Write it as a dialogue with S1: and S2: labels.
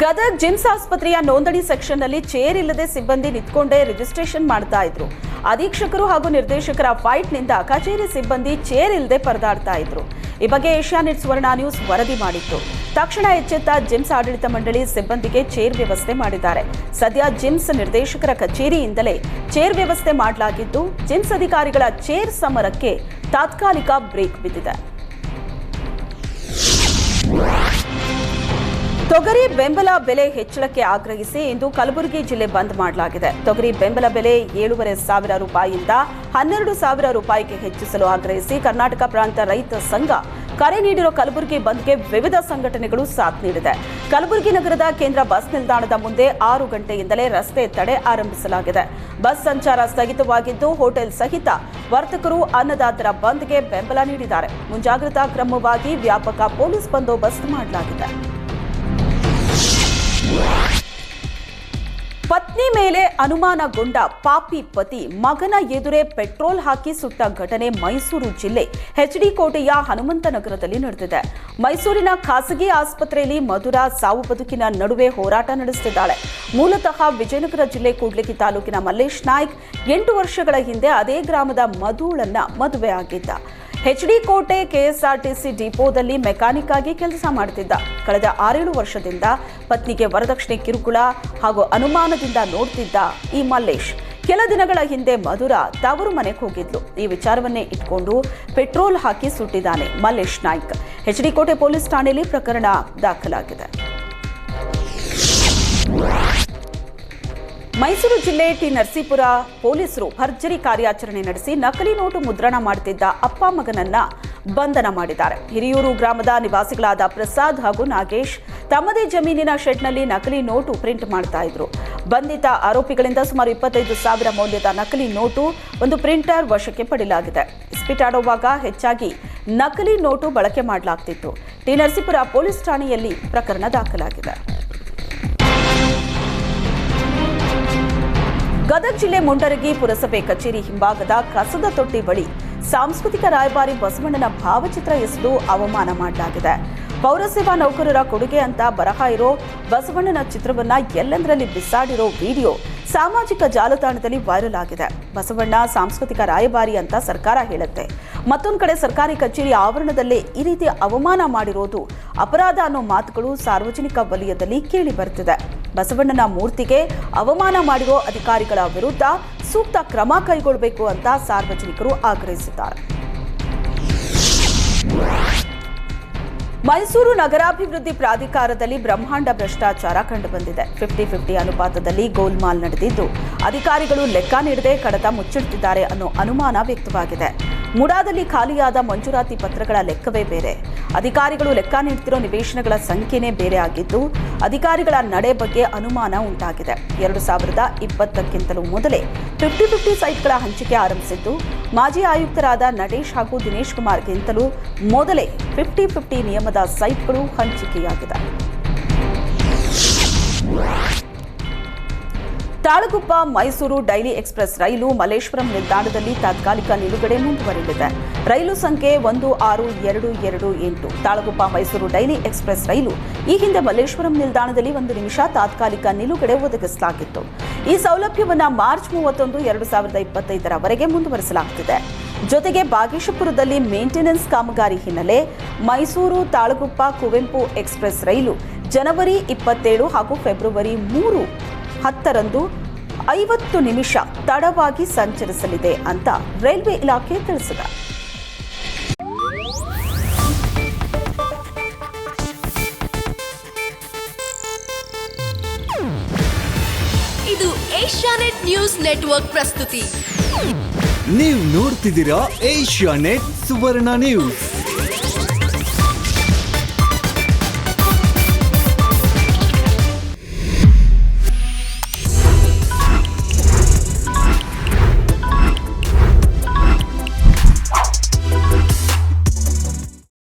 S1: ಗದಗ್ ಜಿಮ್ಸ್ ಆಸ್ಪತ್ರೆಯ ನೋಂದಣಿ ಸೆಕ್ಷನ್ನಲ್ಲಿ ಚೇರ್ ಇಲ್ಲದೆ ಸಿಬ್ಬಂದಿ ನಿಂತ್ಕೊಂಡೇ ರಿಜಿಸ್ಟ್ರೇಷನ್ ಮಾಡ್ತಾ ಇದ್ರು. ಅಧೀಕ್ಷಕರು ಹಾಗೂ ನಿರ್ದೇಶಕರ ಫೈಟ್ನಿಂದ ಕಚೇರಿ ಸಿಬ್ಬಂದಿ ಚೇರ್ ಇಲ್ಲದೆ ಪರದಾಡ್ತಾ ಇದ್ರು. ಈ ಬಗ್ಗೆ ಏಷ್ಯಾನೆಟ್ ಸುವರ್ಣ ನ್ಯೂಸ್ ವರದಿ ಮಾಡಿತ್ತು. ತಕ್ಷಣ ಎಚ್ಚೆತ್ತ ಜಿಮ್ಸ್ ಆಡಳಿತ ಮಂಡಳಿ ಸಿಬ್ಬಂದಿಗೆ ಚೇರ್ ವ್ಯವಸ್ಥೆ ಮಾಡಿದ್ದಾರೆ. ಸದ್ಯ ಜಿಮ್ಸ್ ನಿರ್ದೇಶಕರ ಕಚೇರಿಯಿಂದಲೇ ಚೇರ್ ವ್ಯವಸ್ಥೆ ಮಾಡಲಾಗಿದ್ದು, ಜಿಮ್ಸ್ ಅಧಿಕಾರಿಗಳ ಚೇರ್ ಸಮರಕ್ಕೆ ತಾತ್ಕಾಲಿಕ ಬ್ರೇಕ್ ಬಿದ್ದಿದೆ. ತೊಗರಿ ಬೆಂಬಲ ಬೆಲೆ ಹೆಚ್ಚಳಕ್ಕೆ ಆಗ್ರಹಿಸಿ ಇಂದು ಕಲಬುರಗಿ ಜಿಲ್ಲೆ ಬಂದ್ ಮಾಡಲಾಗಿದೆ. ತೊಗರಿ ಬೆಂಬಲ ಬೆಲೆ ಏಳೂವರೆ ಸಾವಿರ ರೂಪಾಯಿಯಿಂದ ಹನ್ನೆರಡು ಸಾವಿರ ರೂಪಾಯಿಗೆ ಹೆಚ್ಚಿಸಲು ಆಗ್ರಹಿಸಿ ಕರ್ನಾಟಕ ಪ್ರಾಂತ ರೈತ ಸಂಘ ಕರೆ ನೀಡಿರೋ ಕಲಬುರಗಿ ಬಂದ್ಗೆ ವಿವಿಧ ಸಂಘಟನೆಗಳು ಸಾಥ್ ನೀಡಿದೆ. ಕಲಬುರಗಿ ನಗರದ ಕೇಂದ್ರ ಬಸ್ ನಿಲ್ದಾಣದ ಮುಂದೆ ಆರು ಗಂಟೆಯಿಂದಲೇ ರಸ್ತೆ ತಡೆ ಆರಂಭಿಸಲಾಗಿದೆ. ಬಸ್ ಸಂಚಾರ ಸ್ಥಗಿತವಾಗಿದ್ದು ಹೋಟೆಲ್ ಸಹಿತ ವರ್ತಕರು ಅನ್ನದಾತರ ಬಂದ್ಗೆ ಬೆಂಬಲ ನೀಡಿದ್ದಾರೆ. ಮುಂಜಾಗ್ರತಾ ಕ್ರಮವಾಗಿ ವ್ಯಾಪಕ ಪೊಲೀಸ್ ಬಂದೋಬಸ್ತ್ ಮಾಡಲಾಗಿದೆ. ಪತ್ನಿ ಮೇಲೆ ಅನುಮಾನಗೊಂಡ ಪಾಪಿ ಪತಿ ಮಗನ ಎದುರೇ ಪೆಟ್ರೋಲ್ ಹಾಕಿ ಸುಟ್ಟ ಘಟನೆ ಮೈಸೂರು ಜಿಲ್ಲೆ ಹೆಚ್ಡಿ ಕೋಟೆಯ ಹನುಮಂತನಗರದಲ್ಲಿ ನಡೆದಿದೆ. ಮೈಸೂರಿನ ಖಾಸಗಿ ಆಸ್ಪತ್ರೆಯಲ್ಲಿ ಮಧುರ ಸಾವು ಬದುಕಿನ ನಡುವೆ ಹೋರಾಟ ನಡೆಸುತ್ತಿದ್ದಾಳೆ. ಮೂಲತಃ ವಿಜಯನಗರ ಜಿಲ್ಲೆ ಕೂಡ್ಲಿಗಿ ತಾಲೂಕಿನ ಮಲ್ಲೇಶ್ ನಾಯ್ಕ್ ಎಂಟು ವರ್ಷಗಳ ಹಿಂದೆ ಅದೇ ಗ್ರಾಮದ ಮಧುಳನ್ನ ಮದುವೆ ಆಗಿದ್ದ ಕೋಟೆ ಕೆಎಸ್ಆರ್ಟಿಸಿ ಡಿಪೋದಲ್ಲಿ ಮೆಕ್ಯಾನಿಕ್ ಆಗಿ ಕೆಲಸ ಮಾಡುತ್ತಿದ್ದ. ಕಳೆದ ಆರೇಳು ವರ್ಷದಿಂದ ಪತ್ನಿಗೆ ವರದಕ್ಷಿಣೆ ಕಿರುಕುಳ ಹಾಗೂ ಅನುಮಾನದಿಂದ ನೋಡ್ತಿದ್ದ ಈ ಮಲ್ಲೇಶ್, ಕೆಲ ದಿನಗಳ ಹಿಂದೆ ಮಧುರ ತವರು ಮನೆಗೆ ಹೋಗಿದ್ಲು. ಈ ವಿಚಾರವನ್ನೇ ಇಟ್ಕೊಂಡು ಪೆಟ್ರೋಲ್ ಹಾಕಿ ಸುಟ್ಟಿದ್ದಾನೆ ಮಲ್ಲೇಶ್ ನಾಯ್ಕ್. ಕೋಟೆ ಪೊಲೀಸ್ ಠಾಣೆಯಲ್ಲಿ ಪ್ರಕರಣ ದಾಖಲಾಗಿದೆ. ಮೈಸೂರು ಜಿಲ್ಲೆ ಟಿ ನರಸೀಪುರ ಪೊಲೀಸರು ಭರ್ಜರಿ ಕಾರ್ಯಾಚರಣೆ ನಡೆಸಿ ನಕಲಿ ನೋಟು ಮುದ್ರಣ ಮಾಡುತ್ತಿದ್ದ ಅಪ್ಪ ಮಗನನ್ನ ಬಂಧನ ಮಾಡಿದ್ದಾರೆ. ಹಿರಿಯೂರು ಗ್ರಾಮದ ನಿವಾಸಿಗಳಾದ ಪ್ರಸಾದ್ ಹಾಗೂ ನಾಗೇಶ್ ತಮ್ಮದೇ ಜಮೀನಿನ ಶೆಡ್ನಲ್ಲಿ ನಕಲಿ ನೋಟು ಪ್ರಿಂಟ್ ಮಾಡ್ತಾ ಇದ್ರು. ಬಂಧಿತ ಆರೋಪಿಗಳಿಂದ ಸುಮಾರು ಇಪ್ಪತ್ತೈದು ಸಾವಿರ ಮೌಲ್ಯದ ನಕಲಿ ನೋಟು ಒಂದು ಪ್ರಿಂಟರ್ ವಶಕ್ಕೆ ಪಡೆಯಲಾಗಿದೆ. ಸ್ಪಿಟ್ ಆಡುವಾಗ ಹೆಚ್ಚಾಗಿ ನಕಲಿ ನೋಟು ಬಳಕೆ ಮಾಡಲಾಗ್ತಿತ್ತು. ಟಿ ನರಸೀಪುರ ಪೊಲೀಸ್ ಠಾಣೆಯಲ್ಲಿ ಪ್ರಕರಣ ದಾಖಲಾಗಿದೆ. ಗದಗ ಜಿಲ್ಲೆ ಮುಂಡರಗಿ ಪುರಸಭೆ ಕಚೇರಿ ಹಿಂಭಾಗದ ಕಸದ ತೊಟ್ಟಿ ಬಳಿ ಸಾಂಸ್ಕೃತಿಕ ರಾಯಭಾರಿ ಬಸವಣ್ಣನ ಭಾವಚಿತ್ರ ಎಸೆದು ಅವಮಾನ ಮಾಡಲಾಗಿದೆ. ಪೌರಸೇವಾ ನೌಕರರ ಕೊಡುಗೆ ಅಂತ ಬರಹ ಇರೋ ಬಸವಣ್ಣನ ಚಿತ್ರವನ್ನ ಎಲ್ಲೆಂದರಲ್ಲಿ ಬಿಸಾಡಿರೋ ವಿಡಿಯೋ ಸಾಮಾಜಿಕ ಜಾಲತಾಣದಲ್ಲಿ ವೈರಲ್ ಆಗಿದೆ. ಬಸವಣ್ಣ ಸಾಂಸ್ಕೃತಿಕ ರಾಯಭಾರಿ ಅಂತ ಸರ್ಕಾರ ಹೇಳುತ್ತೆ. ಮತ್ತೊಂದು ಕಡೆ ಸರ್ಕಾರಿ ಕಚೇರಿ ಆವರಣದಲ್ಲೇ ಈ ರೀತಿ ಅವಮಾನ ಮಾಡಿರೋದು ಅಪರಾಧ ಅನ್ನೋ ಮಾತುಗಳು ಸಾರ್ವಜನಿಕ ವಲಯದಲ್ಲಿ ಕೇಳಿ ಬರ್ತಿದೆ ಬಸವಣ್ಣನ ಮೂರ್ತಿಗೆ ಅವಮಾನ ಮಾಡಿರೋ ಅಧಿಕಾರಿಗಳ ವಿರುದ್ಧ ಸೂಕ್ತ ಕ್ರಮ ಕೈಗೊಳ್ಳಬೇಕು ಅಂತ ಸಾರ್ವಜನಿಕರು ಆಗ್ರಹಿಸಿದ್ದಾರೆ. ಮೈಸೂರು ನಗರಾಭಿವೃದ್ಧಿ ಪ್ರಾಧಿಕಾರದಲ್ಲಿ ಬ್ರಹ್ಮಾಂಡ ಭ್ರಷ್ಟಾಚಾರ ಕಂಡುಬಂದಿದೆ. ಫಿಫ್ಟಿ ಫಿಫ್ಟಿ ಅನುಪಾತದಲ್ಲಿ ಗೋಲ್ಮಾಲ್ ನಡೆದಿದ್ದು, ಅಧಿಕಾರಿಗಳು ಲೆಕ್ಕ ನೀಡದೆ ಕಡತ ಮುಚ್ಚಿಡ್ತಿದ್ದಾರೆ ಅನ್ನೋ ಅನುಮಾನ ವ್ಯಕ್ತವಾಗಿದೆ. ಮುಡಾದಲ್ಲಿ ಖಾಲಿಯಾದ ಮಂಜೂರಾತಿ ಪತ್ರಗಳ ಲೆಕ್ಕವೇ ಬೇರೆ. ಅಧಿಕಾರಿಗಳು ಲೆಕ್ಕ ನೀಡ್ತಿರೋ ನಿವೇಶನಗಳ ಸಂಖ್ಯೆನೇ ಬೇರೆ ಆಗಿದ್ದು, ಅಧಿಕಾರಿಗಳ ನಡೆ ಬಗ್ಗೆ ಅನುಮಾನ ಉಂಟಾಗಿದೆ. ಎರಡು ಸಾವಿರದ ಇಪ್ಪತ್ತಕ್ಕಿಂತಲೂ ಮೊದಲೇ ಫಿಫ್ಟಿ ಫಿಫ್ಟಿ ಸೈಟ್ಗಳ ಹಂಚಿಕೆ ಆರಂಭಿಸಿದ್ದು, ಮಾಜಿ ಆಯುಕ್ತರಾದ ನಟೇಶ್ ಹಾಗೂ ದಿನೇಶ್ ಕುಮಾರ್ಗಿಂತಲೂ ಮೊದಲೇ ಫಿಫ್ಟಿ ಫಿಫ್ಟಿ ನಿಯಮದ ಸೈಟ್ಗಳು ಹಂಚಿಕೆಯಾಗಿದೆ ತಾಳಗುಪ್ಪ ಮೈಸೂರು ಡೈಲಿ ಎಕ್ಸ್ಪ್ರೆಸ್ ರೈಲು ಮಲ್ಲೇಶ್ವರಂ ನಿಲ್ದಾಣದಲ್ಲಿ ತಾತ್ಕಾಲಿಕ ನಿಲುಗಡೆ ಮುಂದುವರೆಯಲಿದೆ ರೈಲು ಸಂಖ್ಯೆ ಒಂದು, ಆರು, ಎರಡು ಎರಡು, ಎಂಟು. ತಾಳಗುಪ್ಪ ಮೈಸೂರು ಡೈಲಿ ಎಕ್ಸ್ಪ್ರೆಸ್ ರೈಲು ಈ ಹಿಂದೆ ಮಲ್ಲೇಶ್ವರಂ ನಿಲ್ದಾಣದಲ್ಲಿ ಒಂದು ನಿಮಿಷ ತಾತ್ಕಾಲಿಕ ನಿಲುಗಡೆ ಒದಗಿಸಲಾಗಿತ್ತು. ಈ ಸೌಲಭ್ಯವನ್ನು ಮಾರ್ಚ್ ಮೂವತ್ತೊಂದು, ಎರಡು ಸಾವಿರದ ಇಪ್ಪತ್ತೈದರವರೆಗೆ ಮುಂದುವರೆಸಲಾಗುತ್ತಿದೆ. ಜೊತೆಗೆ ಬಾಗೇಶಪುರದಲ್ಲಿ ಮೇಂಟೆನೆನ್ಸ್ ಕಾಮಗಾರಿ ಹಿನ್ನೆಲೆ ಮೈಸೂರು ತಾಳಗುಪ್ಪ ಕುವೆಂಪು ಎಕ್ಸ್ಪ್ರೆಸ್ ರೈಲು ಜನವರಿ ಇಪ್ಪತ್ತೇಳು ಹಾಗೂ ಫೆಬ್ರವರಿ ಮೂರು ಹತ್ತರಂದು ಐವತ್ತು ನಿಮಿಷ ತಡವಾಗಿ ಸಂಚರಿಸಲಿದೆ ಅಂತ ರೈಲ್ವೆ ಇಲಾಖೆ ತಿಳಿಸಿದೆ.
S2: ಇದು ಏಷ್ಯಾನೆಟ್ ನ್ಯೂಸ್ ನೆಟ್ವರ್ಕ್ ಪ್ರಸ್ತುತಿ.
S3: ನೀವು ನೋಡ್ತಿದ್ದೀರಾ ಏಷ್ಯಾ ನೆಟ್ ಸುವರ್ಣ ನ್ಯೂಸ್.